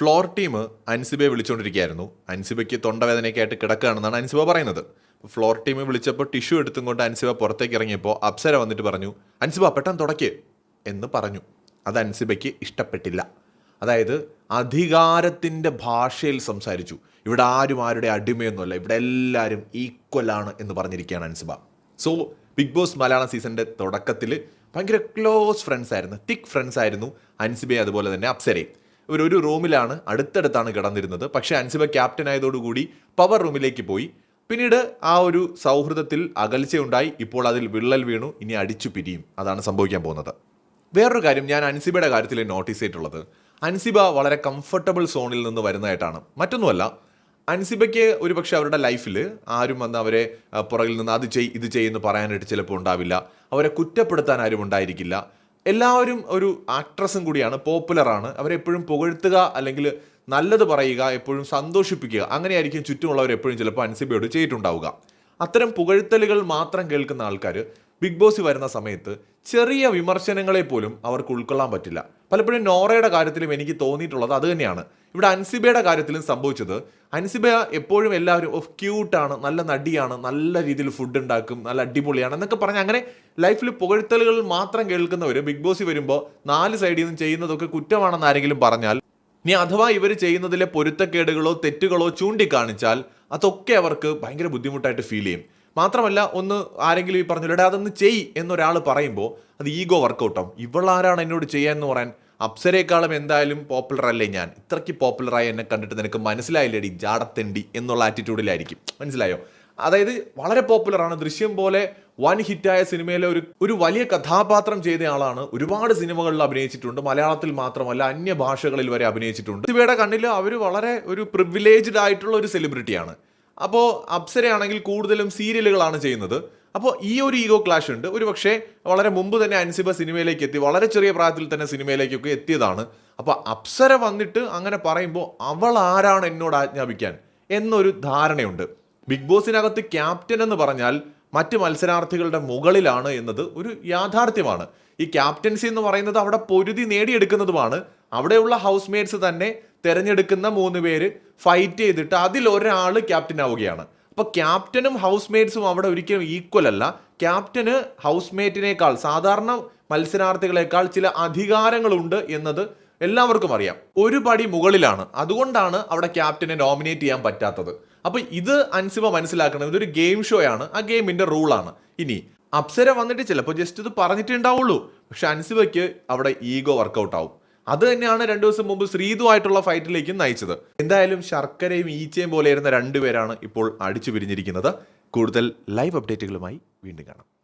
Floor team അൻസിബയെ വിളിച്ചുകൊണ്ടിരിക്കുകയായിരുന്നു അൻസിബയ്ക്ക് തൊണ്ടവേദനയൊക്കെ ആയിട്ട് കിടക്കുകയാണെന്നാണ് അൻസിബ പറയുന്നത്. ഫ്ലോർ ടീം വിളിച്ചപ്പോൾ ടിഷ്യൂ എടുത്തും കൊണ്ട് അൻസിബ പുറത്തേക്ക് ഇറങ്ങിയപ്പോൾ അപ്സര വന്നിട്ട് പറഞ്ഞു അൻസിബ പെട്ടെന്ന് തുടയ്ക്ക് എന്ന് പറഞ്ഞു. അത് അൻസിബയ്ക്ക് ഇഷ്ടപ്പെട്ടില്ല. അതായത് അധികാരത്തിന്റെ ഭാഷയിൽ സംസാരിച്ചു. ഇവിടെ ആരും ആരുടെ അടിമയൊന്നുമല്ല. ഇവിടെ എല്ലാവരും ഈക്വലാണ് എന്ന് പറഞ്ഞിരിക്കുകയാണ് Ansiba. So big boss Malayalam സീസണിന്റെ തുടക്കത്തിൽ ഭയങ്കര ക്ലോസ് ഫ്രണ്ട്സ് ആയിരുന്നു. തിക് ഫ്രണ്ട്സ് ആയിരുന്നു അൻസിബയും അതുപോലെ തന്നെ അപ്സരയും. ഇവർ ഒരു റൂമിലാണ് അടുത്തടുത്താണ് കിടന്നിരുന്നത്. പക്ഷേ അൻസിബ ക്യാപ്റ്റൻ ആയതോടുകൂടി പവർ റൂമിലേക്ക് പോയി. പിന്നീട് ആ ഒരു സൗഹൃദത്തിൽ അകൽച്ചയുണ്ടായി. ഇപ്പോൾ അതിൽ വിള്ളൽ വീണു. ഇനി അടിച്ചു പിരിയും. അതാണ് സംഭവിക്കാൻ പോകുന്നത്. വേറൊരു കാര്യം ഞാൻ അൻസിബയുടെ കാര്യത്തിൽ നോട്ടീസ് ചെയ്തിട്ടുള്ളത്. അൻസിബ വളരെ കംഫർട്ടബിൾ സോണിൽ നിന്ന് വരുന്നതായിട്ടാണ്. മറ്റൊന്നുമല്ല അൻസിബയ്ക്ക് ഒരുപക്ഷെ അവരുടെ ലൈഫിൽ ആരും വന്ന് അവരെ പുറകിൽ നിന്ന് അത് ചെയ് ഇത് ചെയ്യുമെന്ന് പറയാനായിട്ട് ചിലപ്പോൾ ഉണ്ടാവില്ല. അവരെ കുറ്റപ്പെടുത്താൻ ആരും ഉണ്ടായിരിക്കില്ല. എല്ലാവരും ഒരു ആക്ട്രസും കൂടിയാണ് പോപ്പുലറാണ് അവരെപ്പോഴും പുകഴ്ത്തുക അല്ലെങ്കിൽ നല്ലത് പറയുക എപ്പോഴും സന്തോഷിപ്പിക്കുക. അങ്ങനെയായിരിക്കും ചുറ്റുമുള്ളവർ എപ്പോഴും ചിലപ്പോൾ അൻസിബയോട് ചെയ്തിട്ടുണ്ടാവുക. അത്തരം പുകഴ്ത്തലുകൾ മാത്രം കേൾക്കുന്ന ആൾക്കാർ ബിഗ് ബോസ് വരുന്ന സമയത്ത് ചെറിയ വിമർശനങ്ങളെ പോലും അവർക്ക് ഉൾക്കൊള്ളാൻ പറ്റില്ല. പലപ്പോഴും നോറയുടെ കാര്യത്തിലും എനിക്ക് തോന്നിയിട്ടുള്ളത് അത് തന്നെയാണ്. ഇവിടെ അൻസിബയുടെ കാര്യത്തിലും സംഭവിച്ചത് അൻസിബ എപ്പോഴും എല്ലാവരും ഓഫ് ക്യൂട്ടാണ് നല്ല നടിയാണ് നല്ല രീതിയിൽ ഫുഡ് ഉണ്ടാക്കും നല്ല അടിപൊളിയാണ് എന്നൊക്കെ പറഞ്ഞ് അങ്ങനെ ലൈഫിൽ പുകഴ്ത്തലുകൾ മാത്രം കേൾക്കുന്നവർ ബിഗ് ബോസിൽ വരുമ്പോൾ നാല് സൈഡിൽ നിന്നും ചെയ്യുന്നതൊക്കെ കുറ്റമാണെന്ന് ആരെങ്കിലും പറഞ്ഞാൽ ഇനി അഥവാ ഇവർ ചെയ്യുന്നതിലെ പൊരുത്തക്കേടുകളോ തെറ്റുകളോ ചൂണ്ടിക്കാണിച്ചാൽ അതൊക്കെ അവർക്ക് ഭയങ്കര ബുദ്ധിമുട്ടായിട്ട് ഫീൽ ചെയ്യും. മാത്രമല്ല ഒന്ന് ആരെങ്കിലും ഈ പറഞ്ഞു എടാ അതൊന്ന് ചെയ് എന്നൊരാൾ പറയുമ്പോൾ അത് ഈഗോ വർക്കൗട്ടാവും. ഇവളാരാണ് എന്നോട് ചെയ്യാന്ന് പറയാൻ? അപ്സരേക്കാളും എന്തായാലും പോപ്പുലർ അല്ലേ ഞാൻ? ഇത്രയ്ക്ക് പോപ്പുലറായി എന്നെ കണ്ടിട്ട് നിനക്ക് മനസ്സിലായില്ലേടി ജാടത്തെണ്ടി എന്നുള്ള ആറ്റിറ്റ്യൂഡിലായിരിക്കും. മനസ്സിലായോ? അതായത് വളരെ പോപ്പുലറാണ്. ദൃശ്യം പോലെ വൻ ഹിറ്റായ സിനിമയിലെ ഒരു ഒരു വലിയ കഥാപാത്രം ചെയ്ത ആളാണ്. ഒരുപാട് സിനിമകളിൽ അഭിനയിച്ചിട്ടുണ്ട്. മലയാളത്തിൽ മാത്രമല്ല അന്യ ഭാഷകളിൽ വരെ അഭിനയിച്ചിട്ടുണ്ട്. ഇവയുടെ കണ്ണിൽ അവർ വളരെ ഒരു പ്രിവിലേജ്ഡ് ആയിട്ടുള്ള ഒരു സെലിബ്രിറ്റിയാണ് അപ്പോൾ അപ്സരയാണെങ്കിൽ കൂടുതലും സീരിയലുകളാണ് ചെയ്യുന്നത്. അപ്പോൾ ഈ ഒരു ഈഗോ ക്ലാഷ് ഉണ്ട്. ഒരു പക്ഷേ വളരെ മുമ്പ് തന്നെ അൻസിബ സിനിമയിലേക്ക് എത്തി. വളരെ ചെറിയ പ്രായത്തിൽ തന്നെ സിനിമയിലേക്കൊക്കെ എത്തിയതാണ്. അപ്പോൾ അപ്സര വന്നിട്ട് അങ്ങനെ പറയുമ്പോൾ അവൾ ആരാണ് എന്നോട് ആജ്ഞാപിക്കാൻ എന്നൊരു ധാരണയുണ്ട്. ബിഗ് ബോസിനകത്ത് ക്യാപ്റ്റൻ എന്ന് പറഞ്ഞാൽ മറ്റ് മത്സരാർത്ഥികളുടെ മുകളിലാണ് എന്നത് ഒരു യാഥാർത്ഥ്യമാണ്. ഈ ക്യാപ്റ്റൻസി എന്ന് പറയുന്നത് അവിടെ പൊരുതി നേടിയെടുക്കുന്നതുമാണ്. അവിടെയുള്ള ഹൗസ് മേറ്റ്സ് തന്നെ തിരഞ്ഞെടുക്കുന്ന മൂന്ന് പേര് ഫൈറ്റ് ചെയ്തിട്ട് അതിൽ ഒരാൾ ക്യാപ്റ്റൻ ആവുകയാണ്. അപ്പോൾ ക്യാപ്റ്റനും ഹൗസ് മേറ്റ്സും അവിടെ ഒരിക്കലും ഈക്വൽ അല്ല. ക്യാപ്റ്റന് ഹൗസ് മേറ്റിനേക്കാൾ സാധാരണ മത്സരാർത്ഥികളെക്കാൾ ചില അധികാരങ്ങളുണ്ട് എന്നത് എല്ലാവർക്കും അറിയാം. ഒരു പടി മുകളിലാണ്. അതുകൊണ്ടാണ് അവിടെ ക്യാപ്റ്റനെ നോമിനേറ്റ് ചെയ്യാൻ പറ്റാത്തത്. അപ്പൊ ഇത് അൻസിബ മനസ്സിലാക്കണം ഇതൊരു ഗെയിം ഷോ ആണ്. ആ ഗെയിമിന്റെ റൂളാണ് ഇനി അപ്സര വന്നിട്ട് ചിലപ്പോൾ ജസ്റ്റ് ഇത് പറഞ്ഞിട്ടേ ഉണ്ടാവുള്ളൂ പക്ഷെ അൻസിബയ്ക്ക് അവിടെ ഈഗോ വർക്കൗട്ട് ആവും. അത് തന്നെയാണ് രണ്ടു ദിവസം മുമ്പ് ശ്രീതുമായിട്ടുള്ള ഫൈറ്റിലേക്കും നയിച്ചത്. എന്തായാലും ശർക്കരയും ഈച്ചയും പോലെ ഇരുന്ന രണ്ടുപേരാണ് ഇപ്പോൾ അടിച്ചു പിരിഞ്ഞിരിക്കുന്നത്. കൂടുതൽ ലൈവ് അപ്ഡേറ്റുകളുമായി വീണ്ടും കാണാം.